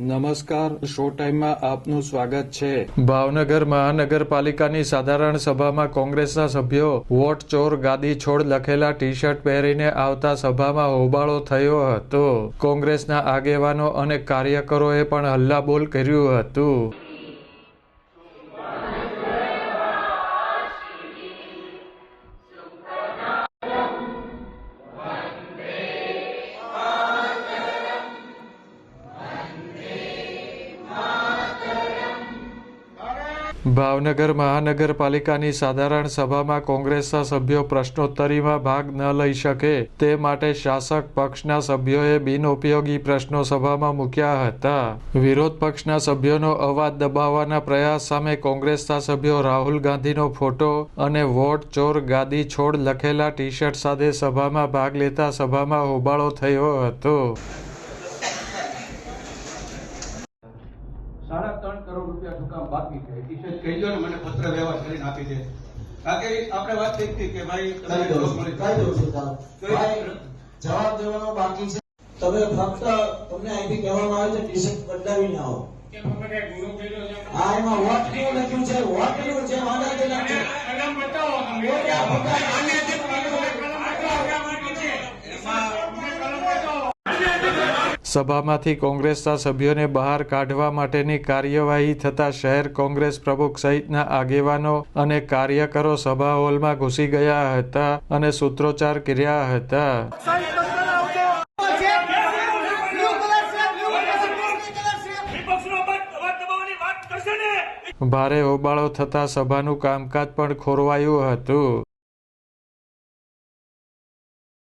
નમસ્કાર શો ટાઈમમાં આપનું સ્વાગત છે. ભાવનગર મહાનગરપાલિકાની સાધારણ સભામાં કોંગ્રેસના સભ્યો વોટ ચોર ગાદી છોડ લખેલા ટી શર્ટ પહેરીને આવતા સભામાં હોબાળો થયો હતો. કોંગ્રેસના આગેવાનો અને કાર્યકરોએ પણ હલ્લાબોલ કર્યું હતું. ભાવનગર મહાનગરપાલિકાની સાધારણ સભામાં કોંગ્રેસના સભ્યો પ્રશ્નોત્તરીમાં ભાગ ન લઈ શકે તે માટે શાસક પક્ષના સભ્યોએ બિનઉપયોગી પ્રશ્નો સભામાં મૂક્યા હતા. વિરોધ પક્ષના સભ્યોનો અવાજ દબાવવાના પ્રયાસ સામે કોંગ્રેસના સભ્યો રાહુલ ગાંધીનો ફોટો અને વોટ ચોર ગાદી છોડ લખેલા ટી શર્ટ સાથે સભામાં ભાગ લેતા સભામાં હોબાળો થયો હતો. સાડા ત્રણ કરોડ રૂપિયા શું કામ બાકી છે. કિશોર કહેજો ને મને પત્ર વ્યવહાર કરીને આપી દે. કારણ કે આપણે વાત થઈ હતી કે ભાઈ કઈ દઉં છું જવાબ દેવાનો બાકી છે. તમે ફક્ત તમને અહીંથી કહેવામાં આવે છે ટી શર્ટ બદલાવીને આવો. હા એમાં વોટ કેવું લખ્યું છે? વોટ કેવું છે? વાંધા કેલા સભામાંથી કોંગ્રેસના સભ્યોને બહાર કાઢવા માટેની કાર્યવાહી થતા શહેર કોંગ્રેસ પ્રમુખ સહિતના આગેવાનો અને કાર્યકરો સભા હોલમાં ઘૂસી ગયા હતા અને સૂત્રોચ્ચાર કર્યા હતા. ભારે હોબાળો થતા સભાનું કામકાજ પણ ખોરવાયું હતું.